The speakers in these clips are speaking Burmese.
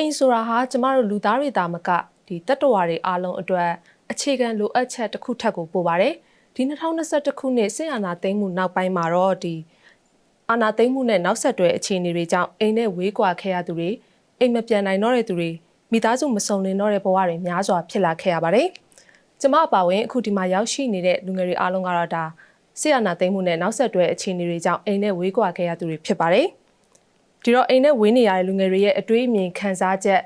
အိမ်ဆိုတာဟာကျမတို့လူသားတွေတာမကဒီတတ္တဝါတွေအားလုံးအတွက်အခြေခံလိုအပ်ချက်တစ်ခုထပ်ကိုပို့ပါတယ်ဒီ2021ခုနှစ်စစ်အာဏာသိမ်းမှုနောက်ပိုင်းမှာတော့ဒီအာဏာသိမ်းမှုနဲ့နောက်ဆက်တွဲအခြေအနေတွေကြောင့်အိမ်နဲ့ဝေးကွာခဲ့ရသူတွေအိမ်မပြန်နိုင်တော့တဲ့သူတွေမိသားစုမစုံလင်တော့တဲ့ဘဝတွေများစွာဖြစ်လာခဲ့ရပါတယ်ကျမအပါဝင်အခုဒီမှာရောက်ရှိနေတဲ့လူငယ်တွေအားလုံးကတော့ဒါဆီယနာသိမ်းမှုနဲ့နောက်ဆက်တွဲအခြေအနေတွေကြောင့်အိမ်နဲ့ဝေးကွာခဲ့ရသူတွေဖြစ်ပါတယ်။ ဒီတော့အိမ်နဲ့ဝေးနေရတဲ့လူငယ်တွေရဲ့အတွေးအမြင်ခံစားချက်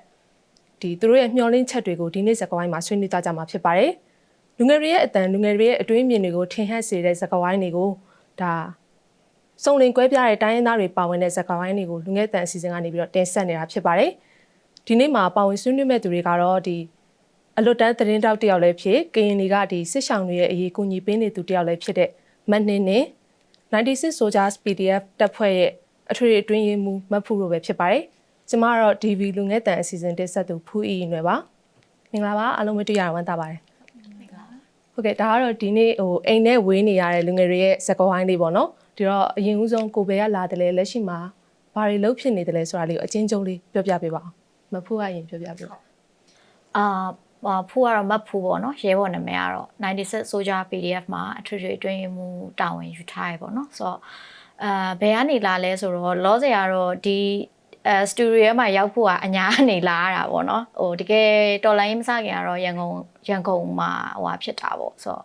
ဒီသူတို့ရဲ့မျှော်လင့်ချက်တွေကိုဒီနေ့စကားဝိုင်းမှာဆွေးနွေးသွားကြမှာဖြစ်ပါတယ်။လူငယ်တွေရဲ့အတန်လူငယ်တွေရဲ့အတွေးအမြင်တွေကိုထင်ဟပ်စေတဲ့စကားဝိုင်းတွေကိုဒါစုံလင်ကွဲပြားတဲ့တိုင်းရင်းသားတွေပါဝင်တဲ့စကားဝိုင်းတွေကိုလူငယ်တန်အစီအစဉ်ကနေပြီးတော့တင်ဆက်နေတာဖြစ်ပါတယ်။ဒီနေ့မှာပါဝင်ဆွေးနွေးမဲ့သူတွေကတော့ဒီအလွတ်တန်းသတင်းတောက်တယောက်လည်းဖြစ်ကရင်တွေကဒီစစ်ဆောင်တွေရဲ့အရေးကူညီပေးနေသူတယောက်လည်းဖြစ်တဲ့မတ်နှင်းနဲ့96 Soldiers PDF တပ်ဖွဲ့ရဲ့ အထွေထွေအတွင်းရေးမှူးမတ်ဖူတို့ပဲဖြစ်ပါတယ်။ကျမကတော့ DV လူငယ်တန်အစီအစဉ်တက်ဆက်သူဖူးအီနွယ်ပါ။မင်္ဂလာပါအားလုံးပဲတွေ့ရဝမ်းသာပါတယ်။ဟုတ်ကဲ့ဒါကတော့ဒီနေ့ဟိုအိမ်နဲ့ဝေးနေရတဲ့လူငယ်တွေရဲ့ဇာတ်ဝိုင်းလေးပေါ့နော်။ဒီတော့အရင်ဦးဆုံးကိုဘယ်ကလာတယ်လဲလက်ရှိမှာဘာတွေလုပ်ဖြစ်နေတယ်လဲဆိုတာလေးကိုအချင်းချင်းလေးပြောပြပေးပါအောင်။မဖူးကရင်ပြောပြပေးပါအာအာဖူကတော့မတ်ဖူပေါ့နော်ရဲဘော်နာမည်ကတော့96 Soldier PDF မှာအထွေထွေအတွင်းရေးမှူးတာဝန်ယူထားရပေါ့နော်ဆိုတော့ အာဘယ်ကနေလာလဲဆိုတော့လောဆယ်ကတော့ဒီအဲစတူဒီယိုမှာရောက်ဖို့ကအညာကနေလာရတာပေါ့နော်ဟိုတကယ်တော်လိုင်းမစခင်ကတော့ရန်ကုန်ရန်ကုန်မှာဟိုဟာဖြစ်တာပေါ့ဆိုတော့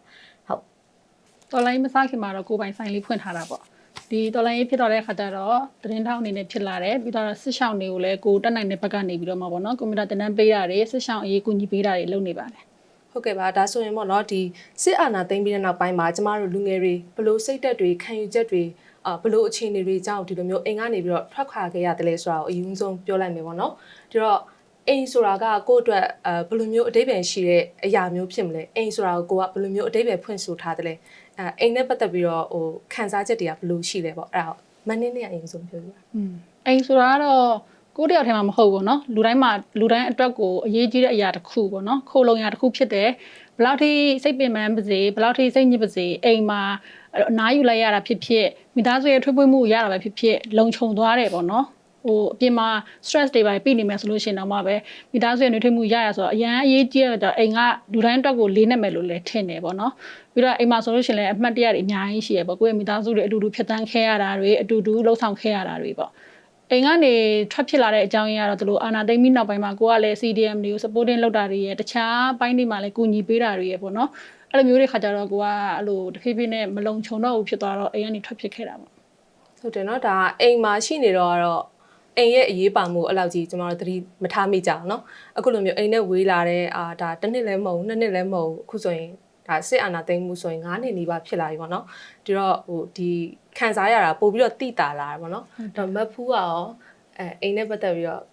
တော်လိုင်းမစားခင်မှာတော့ကိုယ်ပိုင်ဆိုင်လေးဖွင့်ထားတာပေါ့ဒီတော်လိုင်းရေးဖြစ်တော့တဲ့ခါကျတော့သတင်းထောက်အနေနဲ့ဖြစ်လာတယ်ပြီးတော့စစ်ဆောင်တွေကိုလည်းကိုတက်နိုင်တဲ့ဘက်ကနေပြီးတော့မှာပေါ့နော်ကွန်ပျူတာတင်တန်းပေးတာတွေစစ်ဆောင်အရေးကူညီပေးတာတွေလုပ်နေပါတယ်ဟုတ်ကဲ့ပါဒါဆိုရင်ပေါ့နော်ဒီစစ်အာဏာသိမ်းပြီးတဲ့နောက်ပိုင်းမှာကျမတို့လူငယ်တွေဘလို့စိတ်သက်တွေခံယူချက်တွေ အာဘလို့အခြေအနေတွေကြောင့်ဒီလိုမျိုးအိမ်ကနေပြီးတော့ထွက်ခွာခဲ့ရတယ်လဲဆိုတာကိုအရင်ဆုံးပြောလိုက်မယ်ပေါ့နော်ဒီတော့အိမ်ဆိုတာကကိုယ့်အတွက်အဲဘယ်လိုမျိုးအတိတ်ပဲရှိတဲ့အရာမျိုးဖြစ်မလဲအိမ်ဆိုတာကိုကိုကဘယ်လိုမျိုးအတိတ်ပဲဖွင့်ဆိုထားတယ်လဲအဲအိမ်နဲ့ပတ်သက်ပြီးတော့ဟိုခံစားချက်တွေကဘယ်လိုရှိလဲပေါ့အဲ့ဒါမနေ့နဲ့အရင်ဆုံးပြောပြပါ อืมအိမ်ဆိုတာကတော့ကိုယ့်တယောက်ထဲမှာမဟုတ်ဘူးเนาะလူတိုင်းမှာလူတိုင်းအတွက်ကိုအရေးကြီးတဲ့အရာတစ်ခုပေါ့เนาะခိုးလုံရာတစ်ခုဖြစ်တယ်ဘယ်လောက်ထိစိတ်ပင်ပန်းပါစေဘယ်လောက်ထိစိတ်ညစ်ပါစေအိမ်မှာ အဲ့တော့အနားယူလိုက်ရတာဖြစ်ဖြစ်မိသားစုရဲ့ထွေးပွေးမှုရတာပဲဖြစ်ဖြစ်လုံခြုံသွားတယ်ပေါ့နော်ဟိုအပြင်မှာ stress တွေပါပြီးနေမယ်ဆိုလို့ရှိရင်တော့မှပဲမိသားစုရဲ့နှွေးထွေးမှုရရဆိုတော့အရန်အရေးကြီးရတော့အိမ်ကလူတိုင်းအတွက်ကိုလေးနေမယ်လို့လည်းထင်တယ်ပေါ့နော်ပြီးတော့အိမ်မှာဆိုလို့ရှိရင်လည်းအမှတ်တရတွေအများကြီးရှိရပေါ့ကိုယ့်ရဲ့မိသားစုတွေအတူတူဖြတ်တန်းခဲ့ရတာတွေအတူတူလှုပ်ဆောင်ခဲ့ရတာတွေပေါ့အိမ်ကနေထွက်ဖြစ်လာတဲ့အကြောင်းရင်းကတော့ဒီလိုအာနာသိမ့်ပြီးနောက်ပိုင်းမှာကိုကလည်း CDM တွေကို supporting လုပ်တာတွေရတခြားပိုင်းတွေမှာလည်းကူညီပေးတာတွေရပေါ့နော် အဲ့လိုမျိုးတွေခါကြတော့ကိုကအဲ့လိုတဖြည်းဖြည်းနဲ့မလုံခြုံတော့ဘူးဖြစ်သွားတော့အိမ်ကနေထွက်ဖြစ်ခဲ့တာပေါ့ဟုတ်တယ်နော်ဒါအိမ်မှာရှိနေတော့ကတော့အိမ်ရဲ့အရေးပါမှုအဲ့လောက်ကြီးကျွန်တော်တို့သတိမထားမိကြအောင်နော်အခုလိုမျိုးအိမ်နဲ့ဝေးလာတဲ့အာဒါတစ်နှစ်လည်းမဟုတ်နှစ်နှစ်လည်းမဟုတ်အခုဆိုရင်ဒါစစ်အာဏာသိမ်းမှုဆိုရင်9နှစ်နီးပါးဖြစ်လာပြီပေါ့နော်ဒီတော့ဟိုဒီခံစားရတာပို့ပြီးတော့တိတာလာတယ်ပေါ့နော်ဒါမက်ဖူးကရောအဲအိမ်နဲ့ပတ်သက်ပြီးတော့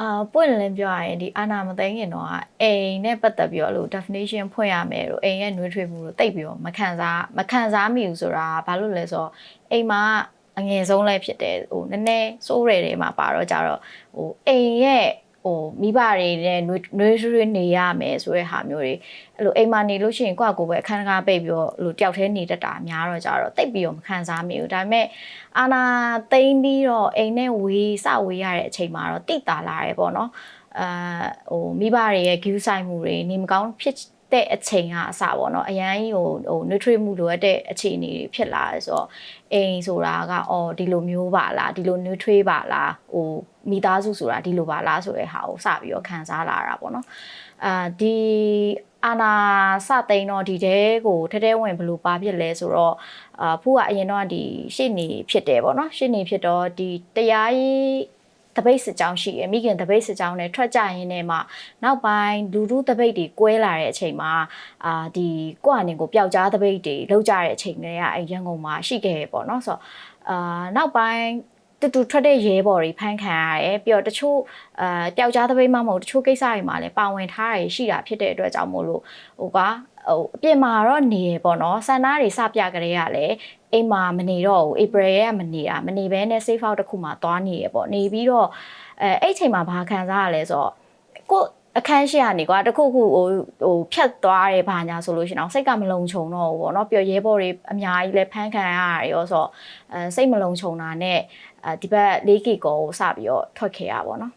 အာပွင့်လင်းပြောရရင်ဒီအာနာမသိငင်တော့အိမ်နဲ့ပတ်သက်ပြီးတော့လို့ definition ဖွင့်ရမယ်လို့အိမ်ရဲ့နှွေးထွေးမှုလို့တိတ်ပြီးတော့မခံစားမခံစားမိဘူးဆိုတာဘာလို့လဲဆိုတော့အိမ်မှာအငယ်ဆုံးလည်းဖြစ်တယ်ဟိုနည်းနည်းစိုးရတွေမှာပါတော့ကြတော့ဟိုအိမ်ရဲ့ ဟိုမိဘတွေနဲ့နှွေးနှွေးထွေးနေရမယ်ဆိုတဲ့ဟာမျိုးတွေအဲ့လိုအိမ်မှာနေလို့ရှိရင်ကိုယ့်အကိုယ်ပဲအခန်းကားပိတ်ပြီးတော့ဟိုတယောက်တည်းနေတတ်တာများတော့ကြတော့တိတ်ပြီးတော့မခံစားမိဘူးဒါပေမဲ့အာနာသိမ့်ပြီးတော့အိမ်နဲ့ဝေးစဝေးရတဲ့အချိန်မှာတော့တိတာလာတယ်ပေါ့နော်အာဟိုမိဘတွေရဲ့ view ဆိုင်မှုတွေနေမကောင်းဖြစ် တဲ့အချိန်ကအစပေါ့နော်အရန်ကြီးဟိုဟို nutrient မှုလိုအပ်တဲ့အခြေအနေတွေဖြစ်လာတယ်ဆိုတော့အိမ်ဆိုတာကအော်ဒီလိုမျိုးပါလားဒီလို nutrient ပါလားဟိုမိသားစုဆိုတာဒီလိုပါလားဆိုတဲ့ဟာကိုစပြီးတော့ခံစားလာတာပေါ့နော်အာဒီအာနာစသိန်းတော့ဒီတဲကိုထဲထဲဝင်ဘလို့ပါဖြစ်လဲဆိုတော့အာဖူးကအရင်တော့ဒီရှေ့နေဖြစ်တယ်ပေါ့နော်ရှေ့နေဖြစ်တော့ဒီတရားရေး တပိတ်စစ်ကြောင်းရှိရမိခင်တပိတ်စစ်ကြောင်းနဲ့ထွက်ကြရင်းနဲ့မှနောက်ပိုင်းလူလူတပိတ်တွေကွဲလာတဲ့အချိန်မှာအာဒီကိုယ့်အနေကိုပျောက်ကြားတပိတ်တွေလောက်ကြတဲ့အချိန်တွေကအဲရန်ကုန်မှာရှိခဲ့ပေါ့နော်ဆိုတော့အာနောက်ပိုင်းတူတူထွက်တဲ့ရဲဘော်တွေဖမ်းခံရတယ်ပြီးတော့တချို့အာတယောက်ကြားသပိတ်မှမဟုတ်တချို့ကိစ္စတွေမှာလည်းပါဝင်ထားရရှိတာဖြစ်တဲ့အတွက်ကြောင့်မို့လို့ဟိုက ဟိုအပြင်မှာတော့နေရပေါ့နော်ဆန္ဒတွေစပြကြတဲ့ကလည်းအိမ်မှာမနေတော့ဘူးဧပြီရဲ့မနေတာမနေဘဲနဲ့ safe out တစ်ခုမှာသွားနေရပေါ့နေပြီးတော့အဲအဲ့ချိန်မှာဘာခံစားရလဲဆိုတော့ကိုအခန်းရှိရနေကွာတခုခုဟိုဟိုဖြတ်သွားတယ်ဘာညာဆိုလို့ရှိရင်အောင်စိတ်ကမလုံခြုံတော့ဘူးပေါ့နော်ပြောရဲဘော်တွေအများကြီးလဲဖမ်းခံရတာရောဆိုတော့အဲစိတ်မလုံခြုံတာနဲ့အဲဒီဘက် 4K ကိုစပြီးတော့ထွက်ခဲ့ရပါတော့နော်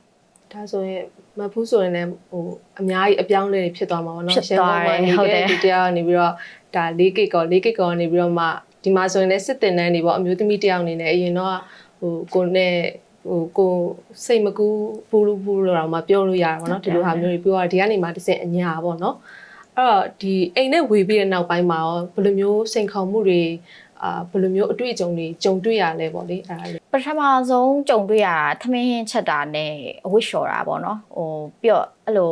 ဒါဆိုရင်မဖူးဆိုရင်လည်းဟိုအများကြီးအပြောင်းအလဲတွေဖြစ်သွားမှာပေါ့နော်ဖြစ်သွားတယ်ရှမ်းဟုတ်ပေါ်တယ်မှာနေတဲ့ဒီတရားကနေပြီးတော့ဒါ၄ကိတ်ကော၄ကိတ်ကောနေပြီးတော့မှဒီမှာဆိုရင်လည်းစစ်တင်တန်းနေပေါ့အမျိုးသမီးတယောက်အနေနဲ့အရင်တော့ဟိုကိုနဲ့ဟိုကိုစိတ်မကူပူလူပူလို့တော့မှပြောလို့ရတာပေါ့နော်ဒီလိုဟာမျိုးတွေပြောရဒီကနေမှတစ်စင်အညာပေါ့နော်အဲ့တော့ဒီအိမ်နဲ့ဝေပြီးတဲ့နောက်ပိုင်းမှာရောဘယ်လိုမျိုးစိန်ခေါ်မှုတွေ အာဘယ်လိုမျိုးအတွေ့အကြုံတွေကြုံတွေ့ရလဲပေါ့လေအဲ့ဒါလေးပထမဆုံးကြုံတွေ့ရတာသမင်းဟင်းချက်တာနဲ့အဝတ်လျှော်တာပေါ့နော်ဟိုပြီးတော့အဲ့လို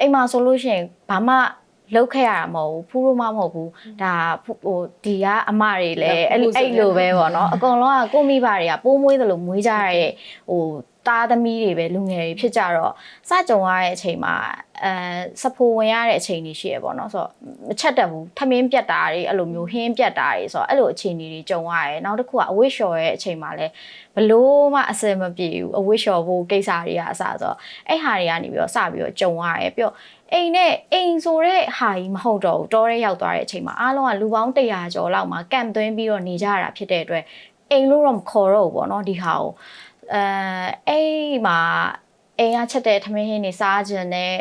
အိမ်မှာဆိုလို့ရှိရင်ဘာမှလောက်ခဲ့ရတာမဟုတ်ဘူးဖူးလို့မမဟုတ်ဘူးဒါဟိုဒီကအမတွေလည်းအဲ့လိုအဲ့လိုပဲပေါ့နော်အကုန်လုံးကကိုမိဘတွေကပိုးမွေးတယ်လို့မွေးကြရတဲ့ဟို သားသမီးတွေပဲလူငယ်တွေဖြစ်ကြတော့စကြုံရတဲ့အချိန်မှာအဲစဖိုဝင်ရတဲ့အချိန်တွေရှိရပေါ့နော်ဆိုတော့မချက်တတ်ဘူးထမင်းပြတ်တာတွေအဲ့လိုမျိုးဟင်းပြတ်တာတွေဆိုတော့အဲ့လိုအခြေအနေတွေကြုံရတယ်နောက်တစ်ခုကအဝတ်လျှော်ရဲ့အချိန်မှာလည်းဘလို့မှအစင်မပြေဘူးအဝတ်လျှော်ဖို့ကိစ္စတွေကအစဆိုတော့အဲ့ဟာတွေကနေပြီးတော့စပြီးတော့ကြုံရတယ်ပြီးတော့အိမ်နဲ့အိမ်ဆိုတဲ့ဟာကြီးမဟုတ်တော့ဘူးတောထဲရောက်သွားတဲ့အချိန်မှာအားလုံးကလူပေါင်း100ကျော်လောက်မှာကန့်သွင်းပြီးတော့နေကြရတာဖြစ်တဲ့အတွက်အိမ်လို့တော့မခေါ်တော့ဘူးပေါ့နော်ဒီဟာကို အဲအဲ့မှာအိမ်ကချက်တဲ့ထမင်းဟင်းတွေစားခြင်းနဲ့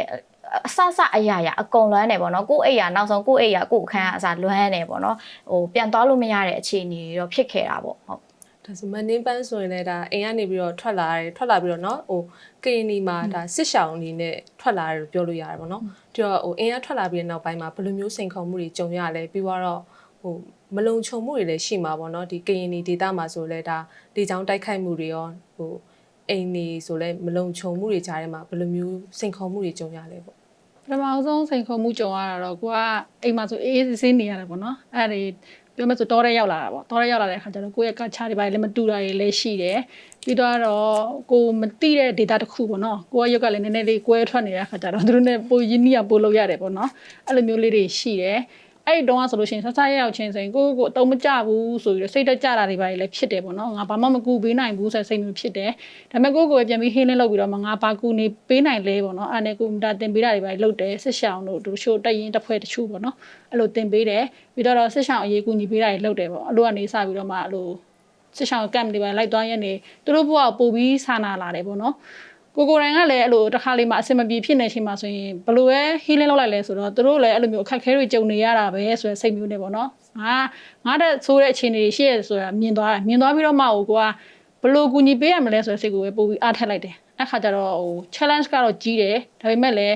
အဆဆအရာရာအကုန်လွမ်းနေပေါ့နော်ကိုယ့်အိမ်ရာနောက်ဆုံးကိုယ့်အိမ်ရာကိုယ့်အခန်းကအစားလွမ်းနေပေါ့နော်ဟိုပြန်သွားလို့မရတဲ့အခြေအနေတွေတော့ဖြစ်ခဲ့တာပေါ့ဟုတ် ဒါဆိုမနင်းပန်းဆိုရင်လည်းဒါအိမ်ကနေပြီးတော့ထွက်လာတယ်ထွက်လာပြီးတော့เนาะဟိုကရင်နီမှာဒါစစ်ရှောင်းအနေနဲ့ထွက်လာတယ်လို့ပြောလို့ရတယ်ပေါ့နော်ပြီးတော့ဟိုအိမ်ကထွက်လာပြီးတဲ့နောက်ပိုင်းမှာဘယ်လိုမျိုးစိန်ခေါ်မှုတွေကြုံရလဲပြီးတော့ဟို မလုံခြုံမှုတွေလည်းရှိမှာပေါ့နော်ဒီကရင်နီဒေသမှာဆိုလဲဒါလေချောင်းတိုက်ခိုက်မှုတွေရောဟိုအိမ်နေဆိုလဲမလုံခြုံမှုတွေကြားထဲမှာဘယ်လိုမျိုးစိန်ခေါ်မှုတွေကြုံရလဲပေါ့ပထမဆုံးစိန်ခေါ်မှုကြုံရတာတော့ကိုကအိမ်မှာဆိုအေးအေးဆေးဆေးနေရတယ်ပေါ့နော်အဲ့ဒါတွေပြောမယ်ဆိုတောထဲရောက်လာတာပေါ့တောထဲရောက်လာတဲ့အခါကျတော့ကိုယ့်ရဲ့ကချားတွေပါလည်းမတူတာတွေလည်းရှိတယ်ပြီးတော့ကိုမတိတဲ့ data တစ်ခုပေါ့နော်ကိုကရုပ်ကလည်းနည်းနည်းလေးကွဲထွက်နေတဲ့အခါကျတော့သူတို့နဲ့ပိုရင်းနှီးရပို့လို့ရတယ်ပေါ့နော်အဲ့လိုမျိုးလေးတွေရှိတယ် အဲ့ဒီတုန်းကဆိုလို့ရှိရင်ဆဆရရောက်ချင်းဆိုရင်ကိုကိုကိုအတုံးမကြဘူးဆိုပြီးတော့စိတ်တက်ကြတာတွေပါလည်းဖြစ်တယ်ပေါ့နော်ငါဘာမှမကူပေးနိုင်ဘူးဆိုတဲ့စိတ်မျိုးဖြစ်တယ်ဒါပေမဲ့ကိုကိုကိုပြန်ပြီးဟင်းလင်းလုပ်ပြီးတော့မှငါဘာကူနေပေးနိုင်လဲပေါ့နော်အဲ့ဒါနဲ့ကိုဒါတင်ပေးတာတွေပါလုပ်တယ်စစ်ရှောင်းတို့တို့ရှိုးတက်ရင်တစ်ဖွဲ့တစ်ချို့ပေါ့နော်အဲ့လိုတင်ပေးတယ်ပြီးတော့စစ်ရှောင်းအရေးကူညီပေးတာတွေလုပ်တယ်ပေါ့အဲ့လိုကနေစပြီးတော့မှအဲ့လိုစစ်ရှောင်းကမ်တွေပါလိုက်သွားရက်နေသူတို့ဘဝပို့ပြီးဆာနာလာတယ်ပေါ့နော် ကိုကိုရိုင်းကလည်းအဲ့လိုတစ်ခါလေးမှအဆင်မပြေဖြစ်နေချိန်မှာဆိုရင်ဘယ်လိုပဲ healing လုပ်လိုက်လဲဆိုတော့သူတို့လည်းအဲ့လိုမျိုးအခက်အခဲတွေကြုံနေရတာပဲဆိုတဲ့စိတ်မျိုးနဲ့ပေါ့နော်ငါငါတဲ့ဆိုးတဲ့အခြေအနေတွေရှိရဆိုတာမြင်သွားတယ်မြင်သွားပြီးတော့မှဟိုကိုကဘယ်လိုကူညီပေးရမလဲဆိုတဲ့စိတ်ကိုပဲပို့ပြီးအားထက်လိုက်တယ်အဲ့ခါကျတော့ဟို challenge ကတော့ကြီးတယ်ဒါပေမဲ့လည်း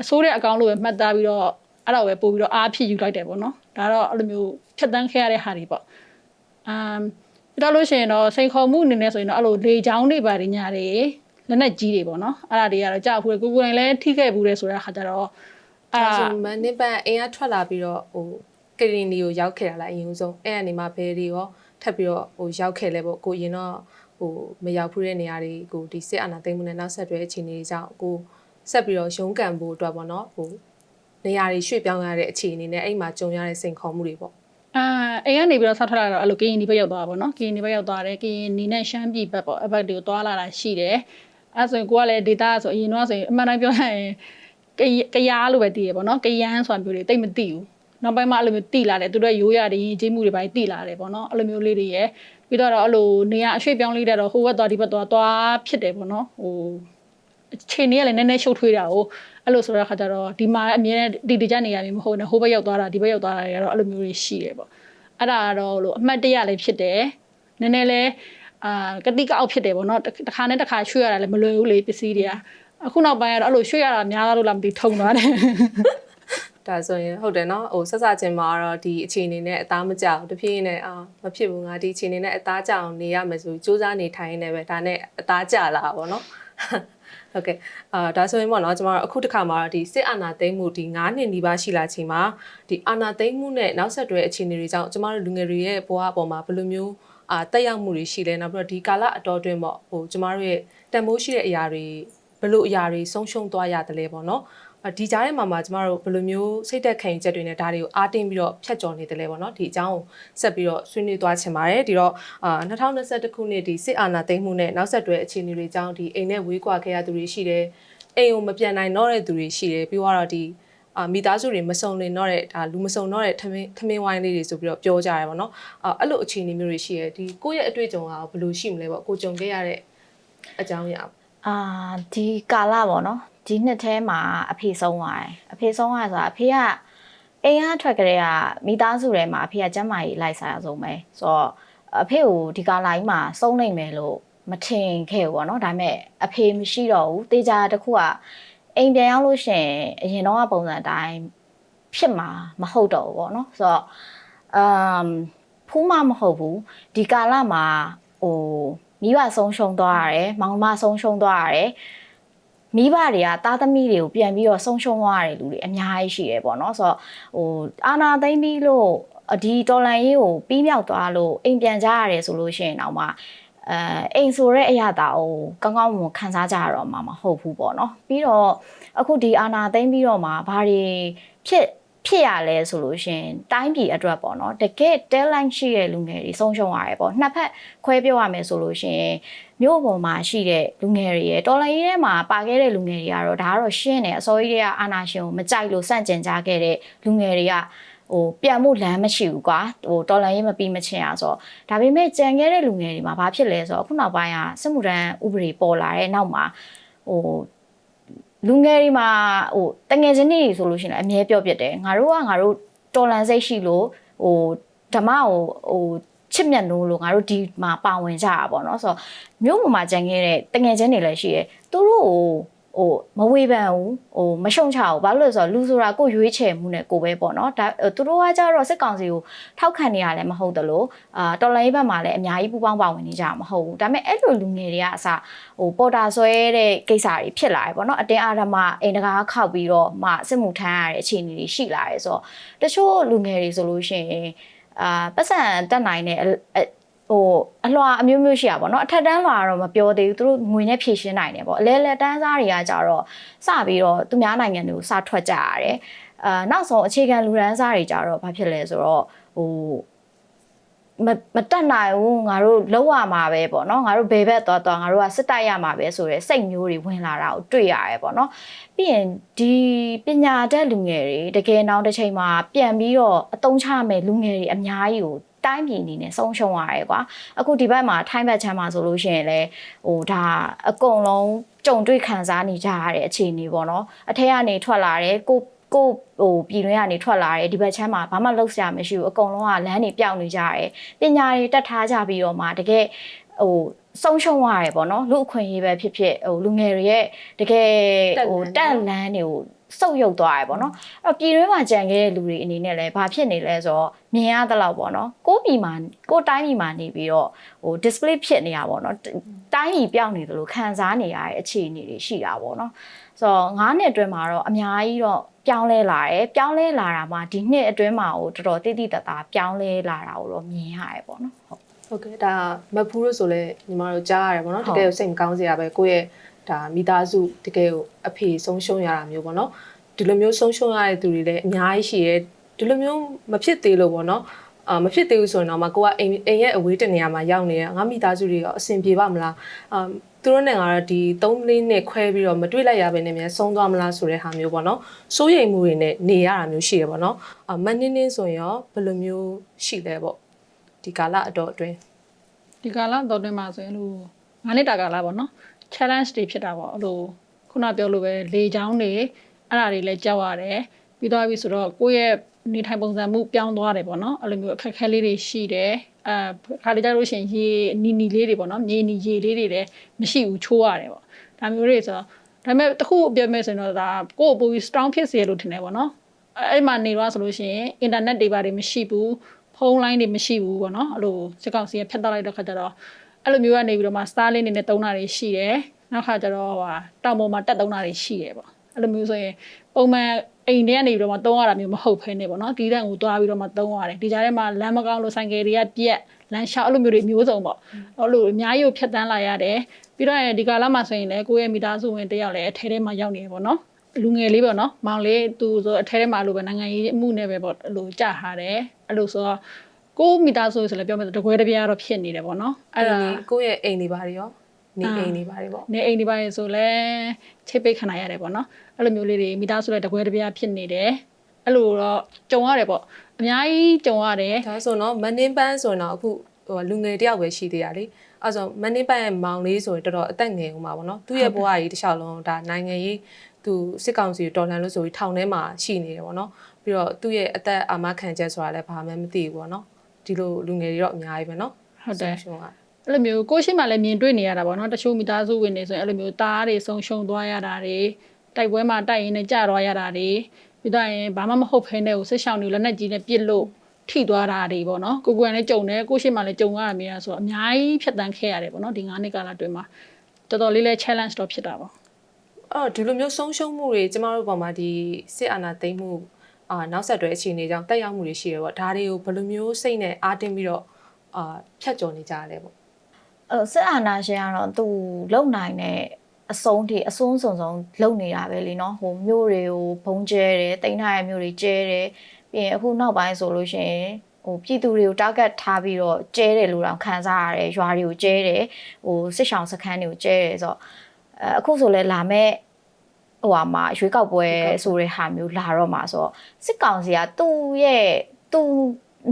အဆိုးတဲ့အကောင့်လို့ပဲမှတ်သားပြီးတော့အဲ့ဒါကိုပဲပို့ပြီးတော့အားဖြစ်ယူလိုက်တယ်ပေါ့နော်ဒါတော့အဲ့လိုမျိုးဖြတ်တန်းခဲ့ရတဲ့ဟာတွေပေါ့အမ်ပြတော့လို့ရှိရင်တော့စိန်ခေါ်မှုအနေနဲ့ဆိုရင်တော့အဲ့လိုလေချောင်းတွေပါညာတွေ လက်နဲ့ကြီးတွေပေါ့နော်အဲ့ဒါတွေကတော့ကြောက်ဖူးတယ်ကိုကိုယ်တိုင်လည်းထိခဲ့ဘူးတယ်ဆိုတဲ့အခါကျတော့အဲ့ဒါဒါဆိုမနစ်ပန်အိမ်ကထွက်လာပြီးတော့ဟိုကရင်နီကိုရောက်ခဲ့တာလားအရင်ဆုံးအဲ့အနေမှာဘယ်တွေရောထပ်ပြီးတော့ဟိုရောက်ခဲ့လဲပေါ့ကိုရင်တော့ဟိုမရောက်ဖူးတဲ့နေရာတွေကိုဒီစစ်အာဏာသိမ်းမှုနဲ့နောက်ဆက်တွဲအခြေအနေတွေကြောင့်ကိုဆက်ပြီးတော့ရုန်းကန်ဖို့အတွက်ပေါ့နော်ဟိုနေရာတွေရွှေ့ပြောင်းရတဲ့အခြေအနေနဲ့အဲ့မှာကြုံရတဲ့စိန်ခေါ်မှုတွေပေါ့အာအိမ်ကနေပြီးတော့ဆောက်ထွက်လာတော့အဲ့လိုကရင်နီဘက်ရောက်သွားတာပေါ့နော်ကရင်နီဘက်ရောက်သွားတယ်ကရင်နီနဲ့ရှမ်းပြည်ဘက်ပေါ့အဲ့ဘက်တွေကိုသွားလာတာရှိတယ် အဲ့ဆိုရင်ကိုကလည်း data ဆိုအရင်တော့ဆိုရင်အမှန်တိုင်းပြောရရင်ကရကရားလို့ပဲသိရပေါ့နော်ကရန်ဆိုတာမျိုးတွေတိတ်မသိဘူးနောက်ပိုင်းမှာအဲ့လိုမျိုးတိလာတယ်သူတို့ရိုးရတယ်ရင်ကျေးမှုတွေပါတိလာတယ်ပေါ့နော်အဲ့လိုမျိုးလေးတွေရယ်ပြီးတော့အဲ့လိုနေရအရွှေ့ပြောင်းလေးတဲ့တော့ဟိုဘက်သွားဒီဘက်သွားသွားဖြစ်တယ်ပေါ့နော်ဟိုချိန်နေရလည်းနည်းနည်းရှုပ်ထွေးတာကိုအဲ့လိုဆိုတဲ့ခါကျတော့ဒီမှာအမြဲတမ်းဒီဒီကြနေရပြီမဟုတ်နဲ့ဟိုဘက်ရောက်သွားတာဒီဘက်ရောက်သွားတာတွေကတော့အဲ့လိုမျိုးတွေရှိတယ်ပေါ့အဲ့ဒါကတော့လို့အမှတ်တရလည်းဖြစ်တယ်နည်းနည်းလည်း အာကတိကအောက်ဖြစ်တယ်ပေါ့နော်တစ်ခါနဲ့တစ်ခါရွှေ့ရတာလည်းမလွယ်ဘူးလေပစ္စည်းတွေကအခုနောက်ပိုင်းကတော့အဲ့လိုရွှေ့ရတာများလို့လားမသိထုံသွားတယ်ဒါဆိုရင်ဟုတ်တယ်နော်ဟိုဆက်စချင်းမှာတော့ဒီအခြေအနေနဲ့အသားမကြောက်တဖြည်းဖြည်းနဲ့အာမဖြစ်ဘူးငါဒီအခြေအနေနဲ့အသားကြောက်နေရမယ်ဆိုစူးစမ်းနေထိုင်နေပဲဒါနဲ့အသားကြလာပါတော့ဟုတ်ကဲ့အာဒါဆိုရင်ပေါ့နော်ကျမတို့အခုတစ်ခါမှာတော့ဒီစစ်အာဏာသိမ်းမှုဒီ9နှစ်နီးပါးရှိလာချိန်မှာဒီအာဏာသိမ်းမှုနဲ့နောက်ဆက်တွဲအခြေအနေတွေကြောင့်ကျမတို့လူငယ်တွေရဲ့ဘဝအပေါ်မှာဘယ်လိုမျိုး အာတက်ရောက်မှုတွေရှိလဲနောက်ပြီးတော့ဒီကာလအတော်အတွင်းပေါ့ဟိုကျမတို့ရဲ့တန်ဖိုးရှိတဲ့အရာတွေဘယ်လိုအရာတွေဆုံးရှုံးသွားရတယ်လဲပေါ့နော်အဒီကြားထဲမှာမှာကျမတို့ဘယ်လိုမျိုးစိတ်သက်ခံယူချက်တွေနဲ့ဒါတွေကိုအားတင်းပြီးတော့ဖြတ်ကျော်နေတယ်လဲပေါ့နော်ဒီအကြောင်းကိုဆက်ပြီးတော့ဆွေးနွေးသွားချင်ပါတယ်ဒီတော့အာ2021ခုနှစ်ဒီစစ်အာဏာသိမ်းမှုနဲ့နောက်ဆက်တွဲအခြေအနေတွေအကြောင်းဒီအိမ်နဲ့ဝေးကွာခဲ့ရသူတွေရှိတယ်အိမ်ကိုမပြန်နိုင်တော့တဲ့သူတွေရှိတယ်ပြီးတော့ဒီ အာမိသားစုတွေမစုံလင်တော့တဲ့ဒါလူမစုံတော့တဲ့ထမင်းထမင်းဝိုင်းလေးတွေဆိုပြီးတော့ပြောကြရဲပေါ့နော်အာအဲ့လိုအခြေအနေမျိုးတွေရှိရဲဒီကိုယ့်ရဲ့အတွေ့အကြုံကဘယ်လိုရှိမလဲပေါ့ကိုကြုံခဲ့ရတဲ့အကြောင်းအရာအအာဒီကာလပေါ့နော်ဒီနှစ်ထဲမှာအဖေဆုံးသွားတယ်အဖေဆုံးသွားဆိုတာအဖေကအိမ်ကထွက်ကြတဲ့ကမိသားစုထဲမှာအဖေကကျမ်းမာရေးလိုက်စားရဆုံးပဲဆိုတော့အဖေကိုဒီကာလကြီးမှာဆုံးနိုင်မယ်လို့မထင်ခဲ့ဘူးပေါ့နော်ဒါပေမဲ့အဖေမရှိတော့ဘူးတေချာတစ်ခုက အိမ်ပြန်ရောက်လို့ရှရင်အရင်တော့ကပုံစံအတိုင်းဖြစ်မှာမဟုတ်တော့ဘူးပေါ့နော်ဆိုတော့အမ်ဖူးမမဟုတ်ဘူးဒီကာလမှာဟိုမိဘဆုံးရှုံးသွားရတယ်မောင်မဆုံးရှုံးသွားရတယ်မိဘတွေကသားသမီးတွေကိုပြန်ပြီးတော့ဆုံးရှုံးသွားရတယ်လူတွေအများကြီးရှိတယ်ပေါ့နော်ဆိုတော့ဟိုအာနာသိမ့်ပြီးလို့ဒီတော်လန်ရေးကိုပြီးမြောက်သွားလို့အိမ်ပြန်ကြရတယ်ဆိုလို့ရှိရင်တော့မှ အဲအိမ်ဆိုတဲ့အရာတာကိုကောင်းကောင်းမွန်ခံစားကြရတော့မှာမဟုတ်ဘူးပေါ့နော်ပြီးတော့အခုဒီအာနာသိမ့်ပြီးတော့မှဘာတွေဖြစ်ဖြစ်ရလဲဆိုလို့ရှရင်တိုင်းပြည်အတွက်ပေါ့နော်တကယ် talent ရှိတဲ့လူငယ်တွေဆုံးရှုံးရတယ်ပေါ့နှစ်ဖက်ခွဲပြောရမယ်ဆိုလို့ရှရင်မြို့ပေါ်မှာရှိတဲ့လူငယ်တွေရဲ့တော်လိုင်းရေးထဲမှာပါခဲ့တဲ့လူငယ်တွေကတော့ဒါကတော့ရှင်းတယ်အစိုးရတွေကအာဏာရှင်ကိုမကြိုက်လို့စန့်ကျင်ကြခဲ့တဲ့လူငယ်တွေက ဟိုပြန်မှုလမ်းမရှိဘူးကွာဟိုတော်လိုင်းရေးမပြီးမချင်းอ่ะဆိုတော့ဒါပေမဲ့ကြံခဲ့တဲ့လူငယ်တွေမှာဘာဖြစ်လဲဆိုတော့အခုနောက်ပိုင်းကစစ်မှုထမ်းဥပဒေပေါ်လာတဲ့နောက်မှာဟိုလူငယ်တွေမှာဟိုတငယ်ချင်းတွေဆိုလို့ရှိရင်လည်းအမြဲပြောပြတယ်ငါတို့ကငါတို့တော်လန်စိတ်ရှိလို့ဟိုဓမ္မကိုဟိုချစ်မြတ်လို့လို့ငါတို့ဒီမှာပါဝင်ကြတာပေါ့နော်ဆိုတော့မြို့ပေါ်မှာကြံခဲ့တဲ့တငယ်ချင်းတွေလည်းရှိတယ်သူတို့ကို ဟိုမဝေဖန်ဘူးဟိုမရှုံချဘူးဘာလို့လဲဆိုတော့လူဆိုတာကိုရွေးချယ်မှုနဲ့ကိုပဲပေါ့နော်ဒါသူတို့ကကြတော့စစ်ကောင်စီကိုထောက်ခံနေရလည်းမဟုတ်တလို့အာတော်လိုင်းဘက်မှာလည်းအများကြီးပူပေါင်းပါဝင်နေကြမှာမဟုတ်ဘူးဒါပေမဲ့အဲ့လိုလူငယ်တွေကအစဟိုပေါ်တာဆွဲတဲ့ကိစ္စတွေဖြစ်လာတယ်ပေါ့နော်အတင်းအာဓမ္မအိမ်တကားခောက်ပြီးတော့မှစစ်မှုထမ်းရတဲ့အခြေအနေတွေရှိလာတယ်ဆိုတော့တချို့လူငယ်တွေဆိုလို့ရှိရင်အာပတ်စံတက်နိုင်တဲ့ ဟိုအလွှာအမျိုးမျိုးရှိရပါတော့အထက်တန်းလွှာတော့မပြောသေးဘူးသူတို့ငွေနဲ့ဖြည့်ရှင်းနိုင်တယ်ပေါ့အလဲလဲတန်းစားတွေကကြတော့စပြီးတော့သူများနိုင်ငံတွေကိုစထွက်ကြရတယ်အာနောက်ဆုံးအခြေခံလူရန်စားတွေကြတော့ဘာဖြစ်လဲဆိုတော့ဟိုမမတက်နိုင်ဘူးငါတို့လောက်ရမှာပဲပေါ့နော်ငါတို့ဘယ်ဘက်သွားသွားငါတို့ကစစ်တိုက်ရမှာပဲဆိုရယ်စိတ်မျိုးတွေဝင်လာတာကိုတွေ့ရတယ်ပေါ့နော်ပြီးရင်ဒီပညာတတ်လူငယ်တွေတကယ်နောက်တစ်ချိန်မှာပြန်ပြီးတော့အတုံးချမယ်လူငယ်တွေအများကြီးကို တိုင်းပြည်အနေနဲ့ဆုံးရှုံးရတယ်ကွာအခုဒီဘက်မှာထိုင်းဘက်ချမ်းမှာဆိုလို့ရှိရင်လည်းဟိုဒါအကုန်လုံးကြုံတွေ့ခံစားနေကြရတဲ့အခြေအနေပေါ့နော်အထက်ကနေထွက်လာတယ်ကိုကိုဟိုပြည်တွင်းကနေထွက်လာတယ်ဒီဘက်ချမ်းမှာဘာမှလုပ်စရာမရှိဘူးအကုန်လုံးကလမ်းတွေပြောင်းနေကြရတယ်ပညာတွေတက်ထားကြပြီးတော့မှတကယ်ဟိုဆုံးရှုံးရတယ်ပေါ့နော်လူအခွင့်အရေးပဲဖြစ်ဖြစ်ဟိုလူငယ်တွေရဲ့တကယ်ဟိုတက်လန်းတွေကို စုပ်ယုပ်သွားရပေါ့နော်အဲ့တော့ပြည်တွင်းမှာကြံခဲ့တဲ့လူတွေအနေနဲ့လည်းဘာဖြစ်နေလဲဆိုတော့မြင်ရသလောက်ပေါ့နော်ကိုယ့်ပြည်မှာကိုယ့်တိုင်းပြည်မှာနေပြီးတော့ဟို display ဖြစ်နေရပေါ့နော်တိုင်းပြည်ပြောင်းနေတယ်လို့ခံစားနေရတဲ့အခြေအနေတွေရှိတာပေါ့နော်ဆိုတော့9နှစ်အတွင်းမှာတော့အများကြီးတော့ပြောင်းလဲလာတယ်ပြောင်းလဲလာတာမှဒီနှစ်အတွင်းမှာဟိုတော်တော်တိတိတသားပြောင်းလဲလာတာကိုတော့မြင်ရတယ်ပေါ့နော်ဟုတ်ဟုတ်ကဲ့ဒါမဖူးလို့ဆိုလဲညီမတို့ကြားရတယ်ပေါ့နော်ဟုတတ်ကယ်ကိုစိတ်မကောင်းစရာပဲကိုယ့်ရဲ့ ဒါမိသားစုတကယ်ကိုအဖေဆုံးရှုံးရတာမျိုးပေါ့နော်ဒီလိုမျိုးဆုံးရှုံးရတဲ့သူတွေလည်းအများကြီးရှိရဲဒီလိုမျိုးမဖြစ်သေးလို့ပေါ့နော်အာမဖြစ်သေးဘူးဆိုရင်တော့မကိုကအိမ်အိမ်ရဲ့အဝေးတနေရာမှာရောက်နေရငါမိသားစုတွေရောအဆင်ပြေပါမလားအာသူတို့နဲ့ကတော့ဒီ3လေးနဲ့ခွဲပြီးတော့မတွေ့လိုက်ရဘဲနဲ့မြန်ဆုံးသွားမလားဆိုတဲ့ဟာမျိုးပေါ့နော်စိုးရိမ်မှုတွေနဲ့နေရတာမျိုးရှိရပေါ့နော်အာမနင်းနင်းဆိုရင်ရောဘယ်လိုမျိုးရှိလဲပေါ့ဒီကာလအတော်အတွင်းဒီကာလတော်တွင်မှာဆိုရင်လို့ငါးနှစ်တာကာလပေါ့နော် challenge တွေဖြစ်တာပေါ့အဲ့လိုခုနပြောလို့ပဲလေချောင်းတွေအဲ့ဒါတွေလည်းကြောက်ရတယ်ပြီးသွားပြီဆိုတော့ကိုယ့်ရဲ့နေထိုင်ပုံစံမှုပြောင်းသွားတယ်ပေါ့နော်အဲ့လိုမျိုးအခက်အခဲလေးတွေရှိတယ်အဲခါလေးကြလို့ရှိရင်ရေနီနီလေးတွေပေါ့နော်မြေနီရေလေးတွေလည်းမရှိဘူးချိုးရတယ်ပေါ့ဒါမျိုးတွေဆိုတော့ဒါပေမဲ့တခုပြောမယ်ဆိုရင်တော့ဒါကိုယ့်အပူကြီး strong ဖြစ်စေလို့ထင်တယ်ပေါ့နော်အဲ့မှာနေတော့ဆိုလို့ရှိရင် internet တွေပါတွေမရှိဘူးဖုန်းလိုင်းတွေမရှိဘူးပေါ့နော်အဲ့လိုစစ်ကောင်စီကဖျက်တောက်လိုက်တဲ့ခါကျတော့ အဲ့လိုမျိုးကနေပြီးတော့မှ star လေးနေနဲ့တုံးတာတွေရှိတယ်နောက်ခါကျတော့ဟိုတောင်ပေါ်မှာတက်တုံးတာတွေရှိတယ်ပေါ့အဲ့လိုမျိုးဆိုရင်ပုံမှန်အိမ်ထဲကနေပြီးတော့မှတုံးရတာမျိုးမဟုတ်ဖ ೇನೆ ပေါ့နော်ဒီတဲ့ကိုသွားပြီးတော့မှတုံးရတယ်ဒီကြားထဲမှာလမ်းမကောင်းလို့ဆိုင်ကယ်တွေကပြက်လမ်းလျှောက်အဲ့လိုမျိုးတွေမျိုးစုံပေါ့အဲ့လိုအများကြီးကိုဖြတ်တန်းလာရတယ်ပြီးတော့ရင်ဒီကာလမှာဆိုရင်လည်းကိုယ့်ရဲ့မိသားစုဝင်တစ်ယောက်လည်းအထဲထဲမှာရောက်နေရပေါ့နော်လူငယ်လေးပေါ့နော်မောင်လေးသူဆိုအထဲထဲမှာအဲ့လိုပဲနိုင်ငံရေးအမှုနဲ့ပဲပေါ့အဲ့လိုကြာထားတယ်အဲ့လိုဆိုတော့ ကိုမိသားစုဆိုလည်းပြောမယ်ဆိုတကွဲတပြားတော့ဖြစ်နေတယ်ပေါ့နော်အဲ့ဒါကိုယ့်ရဲ့အိမ်တွေဘာတွေရောနေအာအိမ်တွေဘာတွေပေါ့နေအိမ်ဒီပိုင်းဆိုလဲချိတ်ပိတ်ခံရရတယ်ပေါ့နော်အဲ့လိုမျိုးလေးတွေမိသားစုလည်းတကွဲတပြားဖြစ်နေတယ်အဲ့လိုတော့ကြုံရတယ်ပေါ့အများကြီးကြုံရတယ်ဒါဆိုတော့မန်နင်းပန်းဆိုရင်တော့အခုဟိုလူငယ်တယောက်ပဲရှိသေးတာလေအဲဆိုမနေ့ပတ်ရဲ့မောင်လေးဆိုရင်တော်တော်အသက်ငယ်ဦးမှာပေါ့နော်သူ့ရဲ့ဘဝကြီးတစ်လျှောက်လုံးဒါနိုင်ငံရေးသူစစ်ကောင်စီကိုတော်လှန်လို့ဆိုပြီးထောင်ထဲမှာရှိနေတယ်ပေါ့နော်ပြီးတော့သူ့ရဲ့အသက်အာမခံချက်ဆိုတာလည်းဘာမှမသိဘူးပေါ့နော် ဒီလိုလူငယ်တွေတော့အများကြီးပဲနော်ဟုတ်တယ်ဆုံးရှုံးကအဲ့လိုမျိုးကိုယ့်ရှိမှလည်းမြင်တွေ့နေရတာပေါ့နော်တချို့မိသားစုဝင်နေဆိုရင်အဲ့လိုမျိုးသားတွေဆုံးရှုံးသွားရတာတွေတိုက်ပွဲမှာတိုက်ရင်လည်းကြာသွားရတာတွေပြီးတော့ရင်ဘာမှမဟုတ်ဖ ೇನೆ ကိုဆက်ရှောင်းနေလက်နဲ့ကြီးနဲ့ပြစ်လို့ထိသွားတာတွေပေါ့နော်ကိုကိုယ်ကလည်းကြုံတယ်ကိုယ့်ရှိမှလည်းကြုံရတာမျိုးဆိုတော့အများကြီးဖြတ်တန်းခဲ့ရတယ်ပေါ့နော်ဒီ9နှစ်ကာလအတွင်းမှာတော်တော်လေးလဲ challenge တော့ဖြစ်တာပေါ့အော်ဒီလိုမျိုးဆုံးရှုံးမှုတွေကျမတို့ပေါ်မှာဒီစစ်အာဏာသိမ်းမှု အာနောက်ဆက်တွဲအခြေအနေကြောင့်တက်ရောက်မှုတွေရှိတယ်ပေါ့ဒါတွေကိုဘယ်လိုမျိုးစိတ်နဲ့အားတင်းပြီးတော့အာဖြတ်ကျော်နေကြရလဲပေါ့ အဲ့စစ်အာဏာရှင်ကတော့သူလုံနိုင်တဲ့အဆုံးထိအဆုံးစုံဆုံးလုံနေတာပဲလीเนาะဟိုမျိုးတွေကိုဘုံကျဲတယ်တိန်းထားတဲ့မျိုးတွေကျဲတယ်ပြီးရင်အခုနောက်ပိုင်းဆိုလို့ရှိရင်ဟိုပြည်သူတွေကို target ထားပြီးတော့ကျဲတယ်လို့တောင်ခံစားရတယ်ရွာတွေကိုကျဲတယ်ဟိုစစ်ဆောင်စခန်းတွေကိုကျဲတယ်ဆိုတော့အဲအခုဆိုလဲလာမဲ့ ဟိုဟာမှာရွေးကောက်ပွဲဆိုတဲ့ဟာမျိုးလာတော့မှာဆိုတော့စစ်ကောင်စီကသူ့ရဲ့သူ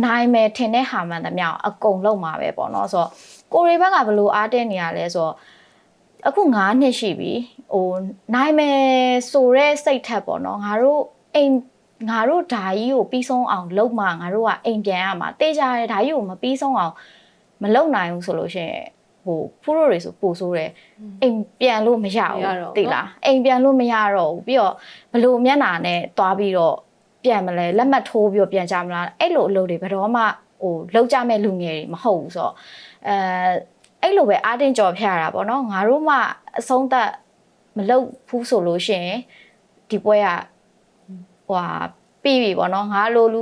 နိုင်မယ်ထင်တဲ့ဟာမှန်သမျှကိုအကုန်လုံးမှာပဲပေါ့နော်ဆိုတော့ကိုရီဘက်ကဘလို့အားတင်းနေရလဲဆိုတော့အခု9နှစ်ရှိပြီဟိုနိုင်မယ်ဆိုတဲ့စိတ်ထက်ပေါ့နော်ငါတို့အိမ်ငါတို့ဓာကြီးကိုပြီးဆုံးအောင်လုပ်မှငါတို့ကအိမ်ပြန်ရမှာတေးကြရဲဓာကြီးကိုမပြီးဆုံးအောင်မလုပ်နိုင်ဘူးဆိုလို့ရှိရင် ဟိုဖူးရိုတွေဆိုပို့ဆိုးတယ်အိမ်ပြန်လို့မရဘူးတိလားအိမ်ပြန်လို့မရတော့ဘူးပြီးတော့ဘလို့မျက်နာနဲ့သွားပြီးတော့ပြန်မလဲလက်မှတ်ထိုးပြီးတော့ပြန်ကြမလားအဲ့လိုအလုပ်တွေဘယ်တော့မှဟိုလောက်ကြမဲ့လူငယ်တွေမဟုတ်ဘူးဆိုတော့အဲအဲ့လိုပဲအားတင်းကြော်ဖြတ်ရတာပေါ့နော်ငါတို့မှအဆုံးသက်မလုပ်ဘူးဆိုလို့ရှိရင်ဒီပွဲကဟွာပြီးပြီပေါ့နော်ငါလိုလူ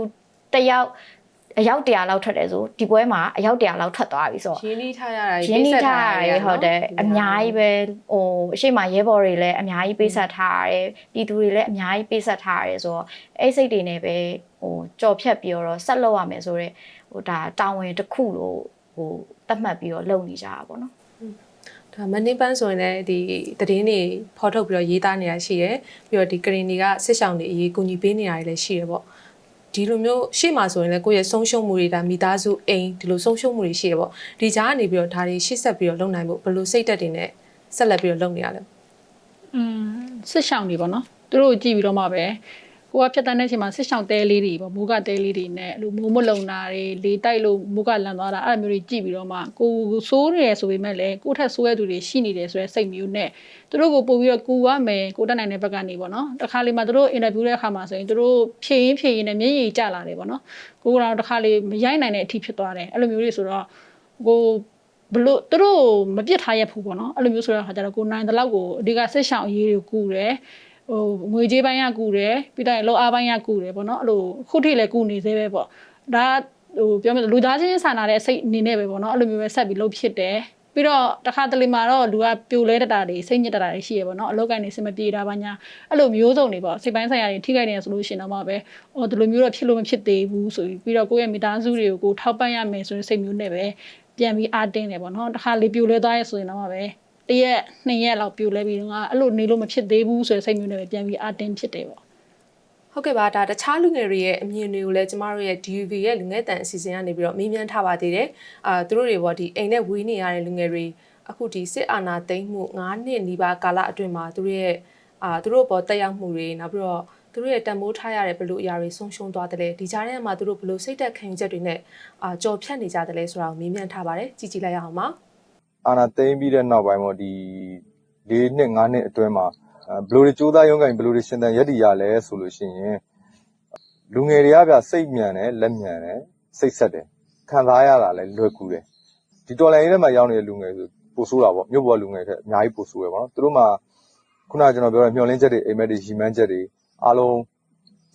တစ်ယောက် အယောက်တရာလောက်ထွက်တယ်ဆိုဒီပွဲမှာအယောက်တရာလောက်ထွက်သွားပြီဆိုတော့ရင်းနှီးထားရတာရင်းနှီးထားရတယ်ဟုတ်တယ်အများကြီးပဲဟိုအရှိမရဲဘော်တွေလည်းအများကြီးပေးဆက်ထားရတယ်ပြည်သူတွေလည်းအများကြီးပေးဆက်ထားရတယ်ဆိုတော့အဲ့စိတ်တွေနဲ့ပဲဟိုကြော်ဖြတ်ပြီးတော့ဆက်လုပ်ရမယ်ဆိုတော့ဟိုဒါတာဝန်တစ်ခုလို့ဟိုတတ်မှတ်ပြီးတော့လုပ်နေကြတာပေါ့နော်ဒါမနေ့ပန်းဆိုရင်လည်းဒီသတင်းတွေဖော်ထုတ်ပြီးတော့ရေးသားနေတာရှိရယ်ပြီးတော့ဒီကရင်တွေကစစ်ဆောင်တွေအရေးကူညီပေးနေတာတွေလည်းရှိရယ်ပေါ့ ဒီလိုမျိုးရှေ့မှာဆိုရင်လည်းကိုယ့်ရဲ့ဆုံးရှုံးမှုတွေဒါမိသားစုအိမ်ဒီလိုဆုံးရှုံးမှုတွေရှိရယ်ပေါ့ဒီကြားကနေပြီးတော့ဒါတွေရှေ့ဆက်ပြီးတော့လုပ်နိုင်ဖို့ဘယ်လိုစိတ်သက်တွေနဲ့ဆက်လက်ပြီးတော့လုပ်နေရလဲอืมစစ်ရှောင်းတွေပေါ့နော်သူတို့ကိုကြည့်ပြီးတော့မှပဲ ကိုကဖြတ်တန်းတဲ့အချိန်မှာစစ်ရှောင်းတဲလေးတွေပေါ့မိုးကတဲလေးတွေနဲ့အဲ့လိုမိုးမလုံတာတွေလေတိုက်လို့မိုးကလန်သွားတာအဲ့လိုမျိုးတွေကြည့်ပြီးတော့မှကိုစိုးနေရဆိုပေမဲ့လည်းကိုထက်ဆိုးရတဲ့သူတွေရှိနေတယ်ဆိုတဲ့စိတ်မျိုးနဲ့သူတို့ကိုပို့ပြီးတော့ကူရမယ်ကိုတက်နိုင်တဲ့ဘက်ကနေပေါ့နော်တခါလေမှသူတို့အင်တာဗျူးတဲ့အခါမှာဆိုရင်သူတို့ဖြည့်ရင်ဖြည့်ရင်နဲ့မျက်ရည်ကျလာတယ်ပေါ့နော်ကိုကတော့တခါလေမရိုက်နိုင်တဲ့အထိဖြစ်သွားတယ်အဲ့လိုမျိုးတွေဆိုတော့ကိုဘလို့သူတို့မပြစ်ထားရဘူးပေါ့နော်အဲ့လိုမျိုးဆိုတော့ခါကျတော့ကိုနိုင်တဲ့လောက်ကိုအဓိကဆက်ရှောင်အရေးတွေကိုကူတယ် ဟိုငွေကြေးပိုင်းကကူတယ်ပြီးတော့လောအားပိုင်းကကူတယ်ပေါ့နော်အဲ့လိုခုထိလည်းကူနေသေးပဲပေါ့ဒါဟိုပြောမယ်လူသားချင်းစာနာတဲ့စိတ်အနေနဲ့ပဲပေါ့နော်အဲ့လိုမျိုးပဲဆက်ပြီးလုပ်ဖြစ်တယ်ပြီးတော့တခါတလေမှာတော့လူကပြိုလဲတတာတွေစိတ်ညစ်တတာတွေရှိရပေါ့နော်အလောက်ကနေစင်မပြေတာပါညာအဲ့လိုမျိုးစုံတွေပေါ့စိတ်ပိုင်းဆိုင်ရာတွေထိခိုက်နေရဆိုလို့ရှိရင်တော့မှပဲအော်ဒီလိုမျိုးတော့ဖြစ်လို့မဖြစ်သေးဘူးဆိုပြီးပြီးတော့ကိုယ့်ရဲ့မိသားစုတွေကိုကိုထောက်ပံ့ရမယ်ဆိုတဲ့စိတ်မျိုးနဲ့ပဲပြန်ပြီးအားတင်းတယ်ပေါ့နော်တစ်ခါလေးပြိုလဲသွားရဆိုရင်တော့ပဲ တရက်နှစ်ရက်လောက်ပြိုလဲပြီးတော့ငါအဲ့လိုနေလို့မဖြစ်သေးဘူးဆိုတဲ့စိတ်မျိုးနဲ့ပဲပြန်ပြီးအားတင်းဖြစ်တယ်ပေါ့ဟုတ်ကဲ့ပါဒါတခြားလူငယ်တွေရဲ့အမြင်တွေကိုလည်းကျမတို့ရဲ့ DUV ရဲ့လူငယ်တန်အစီအစဉ်ကနေပြီးတော့မေးမြန်းထားပါသေးတယ်အာသူတို့တွေပေါ့ဒီအိမ်နဲ့ဝေးနေရတဲ့လူငယ်တွေအခုဒီစစ်အာဏာသိမ်းမှု9နှစ်နီးပါးကာလအတွင်းမှာသူတို့ရဲ့အာသူတို့ပေါ်တက်ရောက်မှုတွေနောက်ပြီးတော့သူတို့ရဲ့တန်ဖိုးထားရတဲ့ဘလို့အရာတွေဆုံးရှုံးသွားတယ်လေဒီကြားထဲမှာသူတို့ဘလို့စိတ်သက်ခံယူချက်တွေနဲ့အာကြော်ဖြတ်နေကြတယ်လေဆိုတာကိုမေးမြန်းထားပါတယ်ကြည့်ကြည့်လိုက်ရအောင်ပါ အာနာသိမ်းပြီးတဲ့နောက်ပိုင်းပေါ့ဒီ၄နှစ်၅နှစ်အတွင်းမှာအဲဘယ်လိုတွေစူးစမ်းရုံးကန်ဘယ်လိုတွေရှင်သန်ရက်တည်ရလဲဆိုလို့ရှိရင်လူငယ်တွေကဗျစိတ်မြန်တယ်လက်မြန်တယ်စိတ်ဆက်တယ်ခံစားရတာလည်းလွယ်ကူတယ်ဒီတော်လိုင်းထဲမှာရောက်နေတဲ့လူငယ်ဆိုပိုဆိုးတာပေါ့မြို့ပေါ်လူငယ်တွေအများကြီးပိုဆိုးရပါတော့သူတို့မှာခုနကကျွန်တော်ပြောတဲ့မျောလင်းချက်တွေအိမ်မက်တွေရီမန်းချက်တွေအားလုံး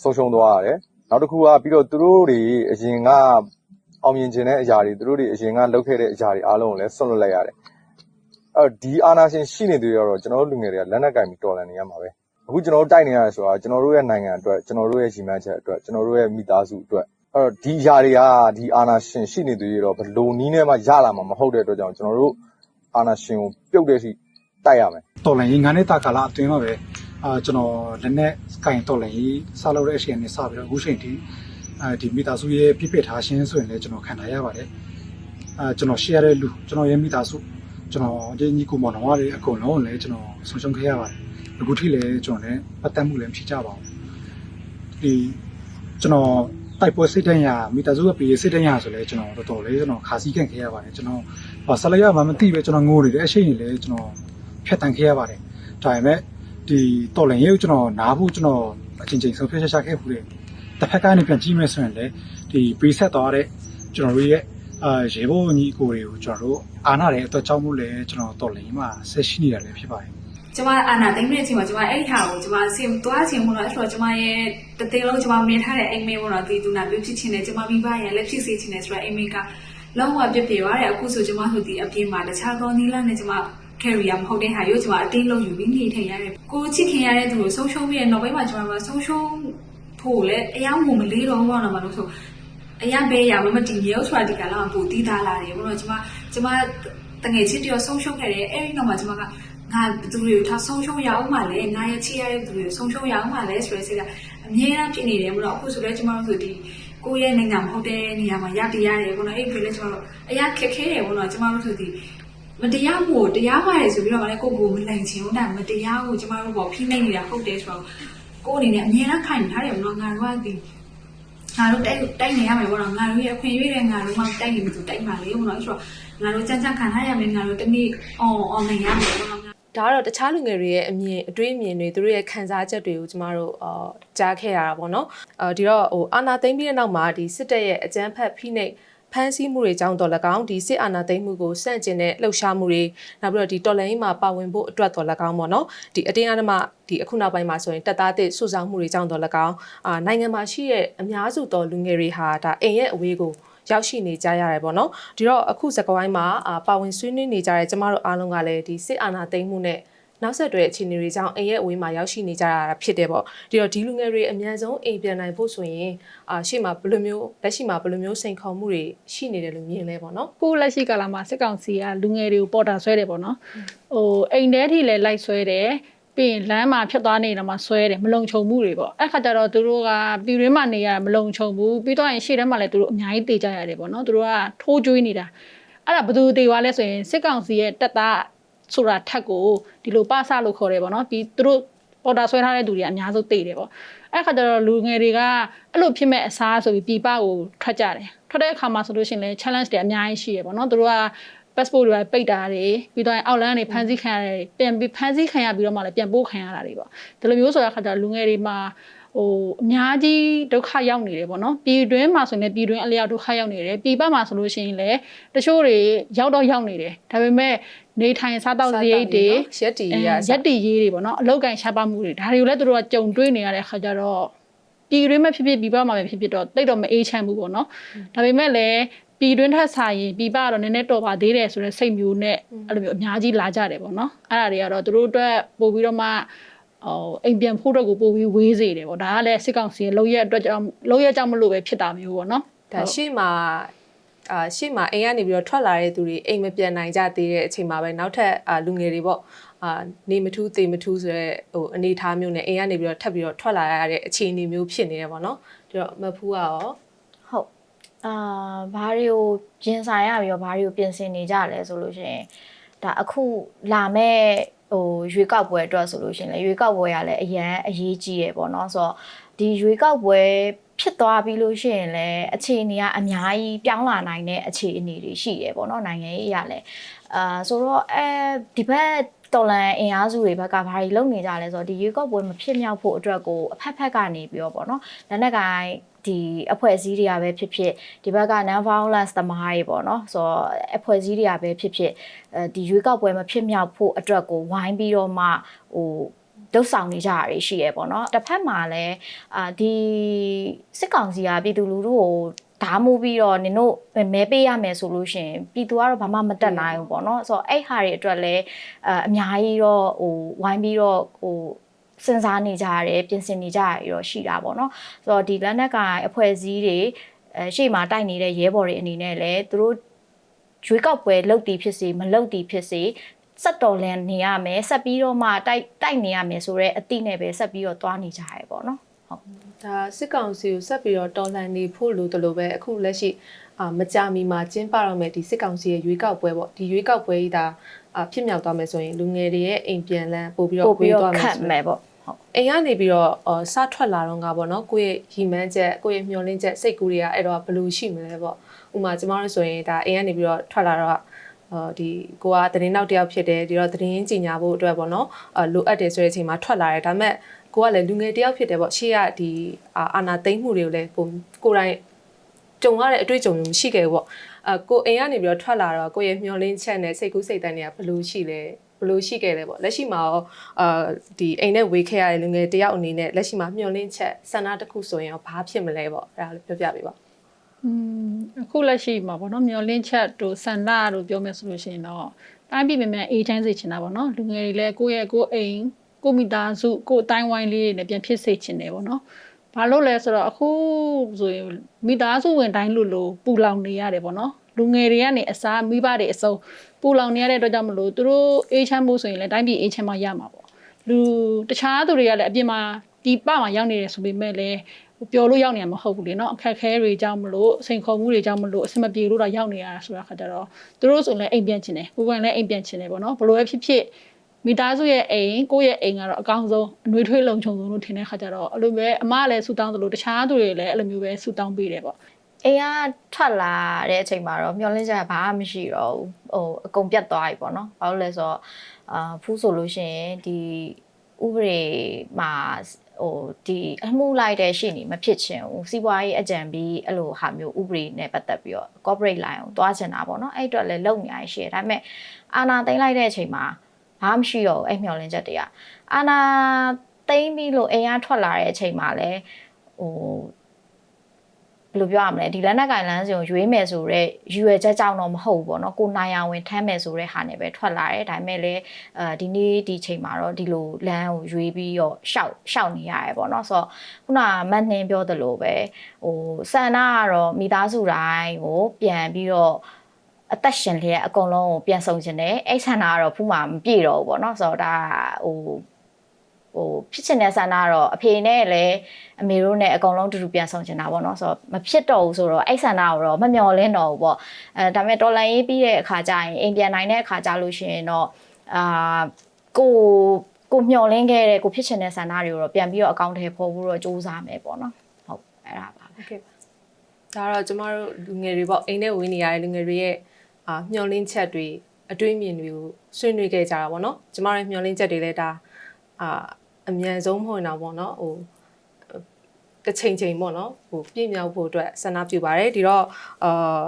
ဆုံးရှုံးသွားရတယ်နောက်တစ်ခုကပြီးတော့သူတို့တွေအရင်က အောင်မြင်ခြင်းတဲ့အရာတွေသူတို့တွေအရင်ကလုပ်ခဲ့တဲ့အရာတွေအားလုံးကိုလည်းဆွတ်လွတ်လိုက်ရတယ်အဲ့တော့ဒီအာနာရှင်ရှိနေသေးတော့ကျွန်တော်တို့လူငယ်တွေကလက်နက်ကင်ပြီးတော်လန်နေရမှာပဲအခုကျွန်တော်တို့တိုက်နေရတယ်ဆိုတာကျွန်တော်တို့ရဲ့နိုင်ငံအတွက်ကျွန်တော်တို့ရဲ့ရီမန်းချက်အတွက်ကျွန်တော်တို့ရဲ့မိသားစုအတွက်အဲ့တော့ဒီຢာတွေကဒီအာနာရှင်ရှိနေသေးတော့ဘယ်လိုနည်းနဲ့မှရလာမှာမဟုတ်တဲ့အတွက်ကြောင့်ကျွန်တော်တို့အာနာရှင်ကိုပြုတ်တဲ့အထိတိုက်ရမယ်တော်လိုင်းရေးငါးနှစ်တာကာလအတွင်းမှာပဲအာကျွန်တော်လက်နဲ့ကင်တော်လိုင်းရေးစလုပ်တဲ့အချိန်နဲ့စပြီးတော့အခုချိန်ထိ အဲဒီမိသားစုရဲ့ပြည့်ပြည့်ထားခြင်းဆိုရင်လည်းကျွန်တော်ခံထားရပါတယ်အာကျွန်တော် share တဲ့လူကျွန်တော်ရဲ့မိသားစုကျွန်တော်ဒီညီကိုမောင်တော်တွေအကုန်လုံးလည်းကျွန်တော်ဆုံးရှုံးခဲ့ရပါတယ်အခုထိလည်းကျွန်တော်လည်းပတ်သက်မှုလည်းမရှိကြပါဘူးဒီကျွန်တော်တိုက်ပွဲစိတ်တန်းရမိသားစုကပြည်စိတ်တန်းရဆိုလဲကျွန်တော်တော်တော်လေးကျွန်တော်ခါစည်းခံခဲ့ရပါတယ်ကျွန်တော်ဟောဆက်လိုက်ရမှမသိပဲကျွန်တော်ငိုနေတယ်အရှိန်ကြီးလည်းကျွန်တော်ဖြတ်တန်းခဲ့ရပါတယ်ဒါပေမဲ့ဒီတော်လင်ရေးကိုကျွန်တော်နားဖို့ကျွန်တော်အချင်းချင်းဆုံးဖြတ်ချက်ချခဲ့ဘူးတယ် တစ်ဖက်ကနေပြန်ကြည့်မယ်ဆိုရင်လည်းဒီ preset သွားတဲ့ကျွန်တော်တို့ရဲ့အာရေဘုံညီအကိုတွေကိုကျွန်တော်တို့အားနာတဲ့အတွက်ကြောင့်မို့လဲကျွန်တော်တော်လင်မှာဆက်ရှိနေတာလည်းဖြစ်ပါတယ်ကျမအာနာသိမ့်တဲ့အချိန်မှာကျမအဲ့ဒီဟာကိုကျမဆင်သွားချင်မို့လို့အဲ့ဆိုတော့ကျမရဲ့တသိန်းလုံးကျမမြင်ထားတဲ့အိမ်မေပေါ့နော်ဒီသူနာပြဖြစ်ချင်တယ်ကျမမိဘရဲ့လက်ဖြစ်စေချင်တယ်ဆိုတော့အိမ်မေကလုံးဝပြပြသွားတယ်အခုဆိုကျမတို့ဒီအပြင်မှာတခြားသောနီးလန်းနဲ့ကျမ carrier မဟုတ်တဲ့ဟာရုပ်ကျမအတင်းလုံးယူပြီးနေထိုင်ရတယ်ကိုချစ်ခင်ရတဲ့သူကိုဆုံးရှုံးပြီးတဲ့နောက်ပိုင်းမှာကျမတို့ဆုံးရှုံး ဖို့လည်းအယောင်မလေးတော့ဘောနော်မလို့ဆိုအရင်ဘေးရမမတည်ရုပ်ဆိုတာဒီကလာပူတည်သားလာတယ်ဘုရားကျမကျမတငယ်ချင်းတယောက်ဆုံးရှုံးခဲ့တယ်အဲ့ဒီနောက်မှာကျမကငါဘသူတွေကိုထားဆုံးရှုံးရအောင်မလဲငါရဲ့ချစ်ရတဲ့သူတွေကိုဆုံးရှုံးရအောင်မလဲဆိုတဲ့စိတ်ကအမြဲတမ်းဖြစ်နေတယ်ဘုရားအခုဆိုလည်းကျမတို့ဆိုဒီကိုယ့်ရဲ့နိုင်ငံမဟုတ်တဲ့နေရာမှာရတည်ရတယ်ဘုရားအဲ့ဒီလည်းကျမတို့အရင်ခက်ခဲတယ်ဘုရားကျမတို့ဆိုဒီမတရားမှုကိုတရားပါတယ်ဆိုပြီးတော့ဗာလဲကိုကိုမနိုင်ချင်ဘူးဒါမတရားကိုကျမတို့ပေါ့ဖိနှိပ်နေတာဟုတ်တယ်ဆိုတော့ ကိုအနေနဲ့အမြဲတမ်းခိုင်ထားတယ်ဘုရားငါတို့ကဒီငါတို့တိုက်တိုက်နေရမယ်ပေါ့နော်ငါတို့ရဲ့အခွင့်အရေးတွေငါတို့မှတိုက်နေမှဆိုတိုက်ပါလေပေါ့နော်အဲ့ဆိုတော့ငါတို့ကြမ်းကြမ်းခံထားရမယ်ငါတို့တနေ့ on on နေရမယ်ပေါ့နော်ဒါကတော့တခြားလူငယ်တွေရဲ့အမြင်အတွေးအမြင်တွေသူတို့ရဲ့ခံစားချက်တွေကိုကျမတို့အာကြားခဲ့ရတာပေါ့နော်အာဒီတော့ဟိုအာနာသိမ့်ပြီးတဲ့နောက်မှာဒီစစ်တပ်ရဲ့အကြမ်းဖက်ဖိနှိပ် ဖမ်းဆီးမှုတွေကြောင့်တော်၎င်းဒီစစ်အာဏာသိမ်းမှုကိုစန့်ကျင်တဲ့လှုပ်ရှားမှုတွေနောက်ပြီးတော့ဒီတော်လှန်ရေးမှာပါဝင်ဖို့အတွက်တော်၎င်းပေါ့နော်ဒီအတင်းအဓမ္မဒီအခုနောက်ပိုင်းမှာဆိုရင်တပ်သားတစ်စုဆောင်မှုတွေကြောင့်တော်၎င်းအာနိုင်ငံမှာရှိတဲ့အများစုသောလူငယ်တွေဟာဒါအိမ်ရဲ့အဝေးကိုရောက်ရှိနေကြရတယ်ပေါ့နော်ဒီတော့အခုစကွိုင်းမှာအာပါဝင်ဆွေးနွေးနေကြတဲ့ကျမတို့အားလုံးကလည်းဒီစစ်အာဏာသိမ်းမှုနဲ့ နောက်ဆက်တွဲအခြေအနေတွေကြောင့်အိမ်ရဲ့အဝေးမှာရောက်ရှိနေကြတာဖြစ်တယ်ပေါ့ဒီတော့ဒီလူငယ်တွေအများဆုံးအိမ်ပြန်နိုင်ဖို့ဆိုရင်အာရှေ့မှာဘယ်လိုမျိုးလက်ရှိမှာဘယ်လိုမျိုးစိန်ခေါ်မှုတွေရှိနေတယ်လို့မြင်လဲပေါ့နော်ကိုလက်ရှိကာလမှာစစ်ကောင်စီကလူငယ်တွေကိုပေါ်တာဆွဲတယ်ပေါ့နော်ဟိုအိမ်ထဲထိလည်းလိုက်ဆွဲတယ်ပြီးရင်လမ်းမှာဖြတ်သွားနေတော့မှဆွဲတယ်မလုံခြုံမှုတွေပေါ့အဲ့ခါကျတော့သူတို့ကပြည်တွင်းမှာနေရမလုံခြုံဘူးပြီးတော့ရင်ရှေ့ထဲမှာလည်းသူတို့အများကြီးတေကြရတယ်ပေါ့နော်သူတို့ကထိုးကျွေးနေတာအဲ့ဒါဘယ်သူတေသွားလဲဆိုရင်စစ်ကောင်စီရဲ့တက်သား ဆိုတာထက်ကိုဒီလိုပဆလို့ခေါ်တယ်ပေါ့နော်ပြီးသူတို့ပေါ်တာဆွဲထားတဲ့သူတွေကအများဆုံးတေတယ်ပေါ့အဲ့ခါကျတော့လူငယ်တွေကအဲ့လိုဖြစ်မဲ့အစားဆိုပြီးပြပကိုထွက်ကြတယ်ထွက်တဲ့အခါမှာဆိုလို့ရှိရင်လည်း challenge တွေအများကြီးရှိရပေါ့နော်သူတို့က passport တွေပိတ်တာတွေပြီးတော့အောက်လမ်းတွေဖမ်းဆီးခံရတယ်ပြန်ပြီးဖမ်းဆီးခံရပြီးတော့မှလည်းပြန်ပို့ခံရတာတွေပေါ့ဒီလိုမျိုးဆိုတဲ့အခါကျတော့လူငယ်တွေမှာ ဟိုအများကြီးဒုက္ခရောက်နေတယ်ပေါ့နော်ပြည်တွင်းမှာဆိုရင်လည်းပြည်တွင်းအလျောက်ဒုက္ခရောက်နေတယ်ပြည်ပမှာဆိုလို့ရှိရင်လည်းတချို့တွေရောက်တော့ရောက်နေတယ်ဒါပေမဲ့နေထိုင်စားတော့စရိတ်တွေရက်တီရရက်တီရေးတွေပေါ့နော်အလောက်ကန်ရှားပါမှုတွေဒါတွေကိုလည်းသူတို့ကကြုံတွေ့နေရတဲ့အခါကျတော့ပြည်တွင်းမှာဖြစ်ဖြစ်ပြည်ပမှာဖြစ်ဖြစ်တော့တိတ်တော့မအေးချမ်းဘူးပေါ့နော်ဒါပေမဲ့လည်းပြည်တွင်းထက်ဆိုင်ရင်ပြည်ပကတော့နည်းနည်းတော်ပါသေးတယ်ဆိုတဲ့စိတ်မျိုးနဲ့အဲ့လိုမျိုးအများကြီးလာကြတယ်ပေါ့နော်အဲ့ဒါတွေကတော့သူတို့အတွက်ပို့ပြီးတော့မှ ဟိုအိမ်ပြန်ဖို့အတွက်ကိုပို့ပြီးဝေးစေတယ်ပေါ့ဒါကလည်းစစ်ကောင်စီရဲ့လုံရက်အတွက်ကြောင့်လုံရက်ကြောင့်မလို့ပဲဖြစ်တာမျိုးပေါ့နော်ဒါရှေ့မှာအာရှေ့မှာအိမ်ကနေပြီးတော့ထွက်လာတဲ့သူတွေအိမ်မပြန်နိုင်ကြသေးတဲ့အချိန်မှာပဲနောက်ထပ်အာလူငယ်တွေပေါ့အာနေမထူးသေမထူးဆိုတဲ့ဟိုအနေအထားမျိုးနဲ့အိမ်ကနေပြီးတော့ထပ်ပြီးတော့ထွက်လာရတဲ့အခြေအနေမျိုးဖြစ်နေတယ်ပေါ့နော်ဒီတော့မဖူးကရောဟုတ်အာဘာတွေကိုပြင်ဆိုင်ရပြီးတော့ဘာတွေကိုပြင်ဆင်နေကြလဲဆိုလို့ရှိရင်ဒါအခုလာမဲ့ ဟိုရွေးကောက်ပွဲအတွက်ဆိုလို့ရှိရင်လေရွေးကောက်ပွဲရလဲအရန်အရေးကြီးရယ်ပေါ့နော်ဆိုတော့ဒီရွေးကောက်ပွဲဖြစ်သွားပြီးလို့ရှိရင်လည်းအခြေအနေကအများကြီးပြောင်းလာနိုင်တဲ့အခြေအနေတွေရှိရယ်ပေါ့နော်နိုင်ငံရေးအရာလဲအာဆိုတော့အဲဒီဘက်တော်လန်အင်အားစုတွေဘက်ကဘာတွေလုပ်နေကြလဲဆိုတော့ဒီရွေးကောက်ပွဲမဖြစ်မြောက်ဖို့အတွက်ကိုအဖက်ဖက်ကနေပြီးတော့ပေါ့နော်လက်နက်ကိုင် ဒီအဖွဲ့အစည်းတွေကပဲဖြစ်ဖြစ်ဒီဘက်က non violence သမားတွေပေါ့နော်ဆိုတော့အဖွဲ့အစည်းတွေကပဲဖြစ်ဖြစ်အဲဒီရွေးကောက်ပွဲမဖြစ်မြောက်ဖို့အတွက်ကိုဝိုင်းပြီးတော့မှဟိုဒုတ်ဆောင်နေကြရရှိရပေါ့နော်တစ်ဖက်မှာလည်းအာဒီစစ်ကောင်စီကပြည်သူလူထုကိုဓာမိုးပြီးတော့နင်တို့မဲပေးရမယ်ဆိုလို့ရှိရင်ပြည်သူကတော့ဘာမှမတက်နိုင်ဘူးပေါ့နော်ဆိုတော့အဲ့ဟာတွေအတွက်လည်းအအများကြီးတော့ဟိုဝိုင်းပြီးတော့ဟို စဉ်းစားနေကြရတယ်ပြင်ဆင်နေကြရရောရှိတာပေါ့နော်ဆိုတော့ဒီလက်နက်ကင်အဖွဲ့အစည်းတွေအဲရှေ့မှာတိုက်နေတဲ့ရဲဘော်တွေအနေနဲ့လည်းသူတို့ရွေးကောက်ပွဲလုတ်တီဖြစ်စေမလုတ်တီဖြစ်စေစက်တော်လန်နေရမယ်ဆက်ပြီးတော့မှတိုက်တိုက်နေရမယ်ဆိုတော့အတိနဲ့ပဲဆက်ပြီးတော့သွားနေကြရဲပေါ့နော်ဟုတ်ဒါစစ်ကောင်စီကိုဆက်ပြီးတော့တော်လှန်နေဖို့လိုတယ်လို့ပဲအခုလက်ရှိအာမကြမီမှာကျင်းပတော့မယ်ဒီစစ်ကောင်စီရဲ့ရွေးကောက်ပွဲပေါ့ဒီရွေးကောက်ပွဲကြီးဒါအာဖြစ်မြောက်သွားမယ်ဆိုရင်လူငယ်တွေရဲ့အိမ်ပြန်လန်းပို့ပြီးပို့တော့ပြီးဝေးတော့သွားမယ်ခတ်ဆိုမတော့ယ်ပေါ့ ဟုတ်အိမ်ကနေပြီးတော့အော်စထွက်လာတော့ငါပေါ့နော်ကိုယ့်ရဲ့ရီမန်းချက်ကိုယ့်ရဲ့မျှော်လင့်ချက်စိတ်ကူးတွေကအဲ့တော့ဘယ်လိုရှိမလဲပေါ့ဥပမာကျမတို့ဆိုရင်ဒါအိမ်ကနေပြီးတော့ထွက်လာတော့အော်ဒီကိုကသတင်းနောက်တစ်ယောက်ဖြစ်တယ်ဒီတော့သတင်းကြီးညာဖို့အတွက်ပေါ့နော်အလိုအပ်တယ်ဆိုတဲ့အချိန်မှာထွက်လာတယ်ဒါပေမဲ့ကိုကလည်းလူငယ်တစ်ယောက်ဖြစ်တယ်ပေါ့ရှေ့ကဒီအာအာနာသိမ့်မှုတွေကိုလည်းကိုကိုယ်တိုင်ကြုံရတဲ့အတွေ့အကြုံမျိုးမရှိခဲ့ဘူးပေါ့အကိုအိမ်ကနေပြီးတော့ထွက်လာတော့ကိုယ့်ရဲ့မျှော်လင့်ချက်နဲ့စိတ်ကူးစိတ်တန်းတွေကဘယ်လိုရှိလဲ ဘယ်လိုရှိခဲ့လဲပေါ့လက်ရှိမှာရောအာဒီအိမ်နဲ့ဝေးခဲ့ရတဲ့လူငယ်တယောက်အနေနဲ့လက်ရှိမှာမျှော်လင့်ချက်ဆန္ဒတစ်ခုဆိုရင်ရောဘာဖြစ်မလဲပေါ့အဲ့ဒါလေးပြောပြပေးပါอืมအခုလက်ရှိမှာပေါ့နော်မျောလင်းချက်တို့ဆန္ဒတို့ပြောမယ်ဆိုလို့ရှိရင်တော့တိုင်းပြည်မြန်မြန်အေးချမ်းစေချင်တာပေါ့နော်လူငယ်တွေလည်းကိုယ့်ရဲ့ကိုယ်အိမ်ကိုယ့်မိသားစုကိုယ့်အတိုင်းဝိုင်းလေးတွေနဲ့ပြန်ဖြစ်စေချင်တယ်ပေါ့နော်ဘာလို့လဲဆိုတော့အခုဆိုရင်မိသားစုဝင်တိုင်းလို့လို့ပူလောင်နေရတယ်ပေါ့နော်လူငယ်တွေကနေအစားမိဘတွေအစုံ ပူလောင်နေရတဲ့အတွက်ကြောင့်မလို့သူတို့အေးချမ်းဖို့ဆိုရင်လည်းတိုင်းပြည်အေးချမ်းမှရမှာပေါ့လူတခြားသူတွေကလည်းအပြင်မှာဒီပမှာရောက်နေတယ်ဆိုပေမဲ့လည်းပျော်လို့ရောက်နေမှာမဟုတ်ဘူးလေနော်အခက်ခဲတွေကြောင့်မလို့စိန်ခေါ်မှုတွေကြောင့်မလို့အဆင်မပြေလို့တော့ရောက်နေရတာဆိုတာခါကြတော့သူတို့ဆိုလည်းအိမ်ပြန်ချင်တယ်ကိုယ်ကလည်းအိမ်ပြန်ချင်တယ်ပေါ့နော်ဘလို့ပဲဖြစ်ဖြစ်မိသားစုရဲ့အိမ်ကိုယ့်ရဲ့အိမ်ကတော့အကောင်းဆုံးအနှွေးထွေးလုံခြုံဆုံးလို့ထင်တဲ့ခါကြတော့အဲ့လိုပဲအမကလည်းဆူတောင်းသလိုတခြားသူတွေလည်းအဲ့လိုမျိုးပဲဆူတောင်းပေးတယ်ပေါ့ အိမ်ကထွက်လာတဲ့အချိန်မှာတော့မျောလင်းချက်ကဘာမှမရှိတော့ဘူးဟိုအကုန်ပြတ်သွားပြီပေါ့နော်ဘာလို့လဲဆိုတော့အာဖူးဆိုလို့ရှိရင်ဒီဥပဒေမှာဟိုဒီအမှုလိုက်တဲ့ရှေ့နေမဖြစ်ချင်ဘူးစီးပွားရေးအကြံပြီးအဲ့လိုဟာမျိုးဥပဒေနဲ့ပတ်သက်ပြီးတော့ corporate line ကိုတွားချင်တာပေါ့နော်အဲ့အတွက်လည်းလုံနေရရှိတယ်ဒါပေမဲ့အာနာသိမ့်လိုက်တဲ့အချိန်မှာဘာမှမရှိတော့ဘူးအဲ့မျောလင်းချက်တွေကအာနာသိမ့်ပြီးလို့အိမ်ကထွက်လာတဲ့အချိန်မှာလည်းဟို ဘယ်လိုပြောရမလဲဒီလက်နက်ကင်လန်းစီကိုရွေးမယ်ဆိုတော့ရွယ်ချက်ကြောင့်တော့မဟုတ်ဘူးပေါ့နော်ကိုနိုင်အောင်ဝင်ထမ်းမယ်ဆိုတဲ့ဟာနဲ့ပဲထွက်လာတယ်ဒါပေမဲ့လည်းအဲဒီနေ့ဒီချိန်မှာတော့ဒီလိုလမ်းကိုရွေးပြီးတော့ရှောက်ရှောက်နေရတယ်ပေါ့နော်ဆိုတော့ခုနကမတ်နှင်းပြောသလိုပဲဟိုဆန္ဒကတော့မိသားစုတိုင်းကိုပြန်ပြီးတော့အသက်ရှင်လျက်အကုန်လုံးကိုပြန်ဆောင်ခြင်းတယ်အဲ့ဆန္ဒကတော့ဖူးမှာမပြည့်တော့ဘူးပေါ့နော်ဆိုတော့ဒါဟို ဟိုဖြစ်ချင်တဲ့ဆန္ဒကတော့အဖေနဲ့လည်းအမေတို့နဲ့အကုန်လုံးတူတူပြန်ဆောင်ချင်တာပေါ့နော်ဆိုတော့မဖြစ်တော့ဘူးဆိုတော့အဲ့ဆန္ဒကိုတော့မမျော်လင့်တော့ဘူးပေါ့အဲဒါပေမဲ့တော်လန်ရေးပြီးတဲ့အခါကျရင်အိမ်ပြန်နိုင်တဲ့အခါကျလို့ရှိရင်တော့အာကိုကိုမျော်လင့်ခဲ့တဲ့ကိုဖြစ်ချင်တဲ့ဆန္ဒတွေကိုတော့ပြန်ပြီးတော့အကောင့်ထဲပို့ဖို့တော့စူးစမ်းမယ်ပေါ့နော်ဟုတ်အဲ့ဒါပါပဲဒါတော့ကျမတို့လူငယ်တွေပေါ့အိမ်ထဲဝင်နေရတဲ့လူငယ်တွေရဲ့အာမျော်လင့်ချက်တွေအတွေးမြင်တွေကိုဆွေးနွေးခဲ့ကြတာပေါ့နော်ကျမတို့မျော်လင့်ချက်တွေလည်းဒါအာ အမြန်ဆုံးမဟုတ်တော့ပေါ့နော်ဟိုတစ်ချိန်ချိန်ပေါ့နော်ဟိုပြည့်မြောက်ဖို့အတွက်ဆန္ဒပြုပါတယ်ဒီတော့အာ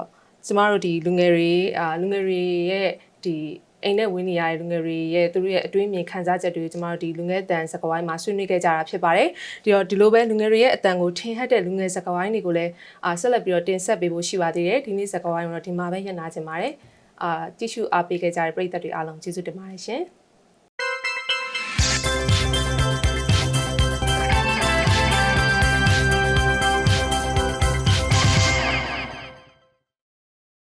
ကျမတို့ဒီလူငယ်တွေအာလူငယ်တွေရဲ့ဒီအိမ်နဲ့ဝင်နေရတဲ့လူငယ်တွေရဲ့သူတို့ရဲ့အတွေးမြင်ခံစားချက်တွေကိုကျမတို့ဒီလူငယ်တန်စကားဝိုင်းမှာဆွေးနွေးခဲ့ကြတာဖြစ်ပါတယ်ဒီတော့ဒီလိုပဲလူငယ်တွေရဲ့အတန်ကိုထင်ဟပ်တဲ့လူငယ်စကားဝိုင်းတွေကိုလည်းအာဆက်လက်ပြီးတော့တင်ဆက်ပေးဖို့ရှိပါသေးတယ်ဒီနေ့စကားဝိုင်းကိုတော့ဒီမှာပဲညှနာချင်ပါတယ်အာကြည့်ရှုအားပေးခဲ့ကြတဲ့ပရိသတ်တွေအားလုံးကျေးဇူးတင်ပါတယ်ရှင်